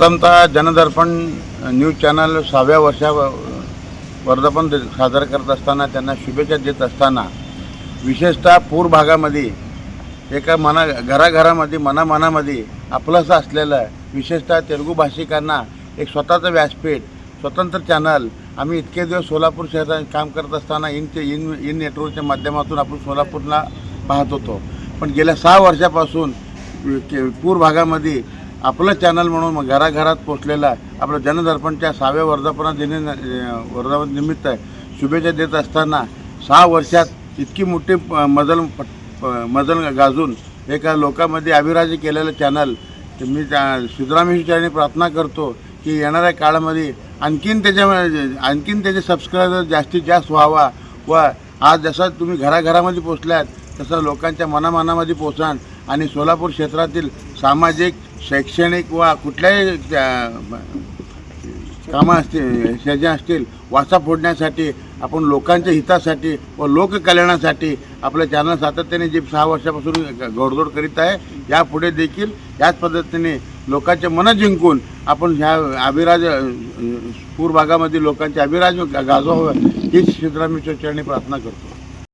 प्रथमतः जनदर्पण news channel सहाव्या वर्षा वर्धापन दि- साजरा करत असताना त्यांना शुभेच्छा देत असताना विशेषतः पूर भागामध्ये एका मना घराघरामध्ये मनामनामध्ये आपलंसं असलेलं विशेषतः तेलुगू भाषिकांना एक स्वतःचं व्यासपीठ स्वतंत्र चॅनल आम्ही इतके दिवस सोलापूर शहरात काम करत असताना इन ते इन इन नेटवर्कच्या माध्यमातून आपण सोलापूरला पाहत होतो. पण गेल्या सहा वर्षापासून के- पूर भागामध्ये आपलं चॅनल म्हणून मग घराघरात पोचलेला आपलं जनदर्पणच्या सहाव्या वर्धापना दिने वर्धापन निमित्त शुभेच्छा देत असताना सहा वर्षात इतकी मोठी मजल मजल गाजून एका लोकांमध्ये अभिराजी केलेलं चॅनल मी त्या सिद्धरामेश्वरने प्रार्थना करतो की येणाऱ्या काळामध्ये आणखीन त्याच्या आणखीन त्याचे सबस्क्रायबर जास्तीत जास्त व्हावा व आज जसं तुम्ही घराघरामध्ये पोचल्यात तसं लोकांच्या मनामनामध्ये पोचान आणि सोलापूर क्षेत्रातील सामाजिक शैक्षणिक वा कुठल्याही त्या- कामं असतील शेजा असतील वाचा फोडण्यासाठी आपण लोकांच्या हितासाठी व लोककल्याणासाठी आपलं चॅनल सातत्याने जे सहा वर्षापासून घोडदौड करीत आहे यापुढे देखील याच पद्धतीने लोकांचे मनं जिंकून आपण ह्या अभिराज पूर भागामध्ये लोकांचे अभिराज गाजवावं हीच सिद्धरामेश्वर चरणी प्रार्थना करतो.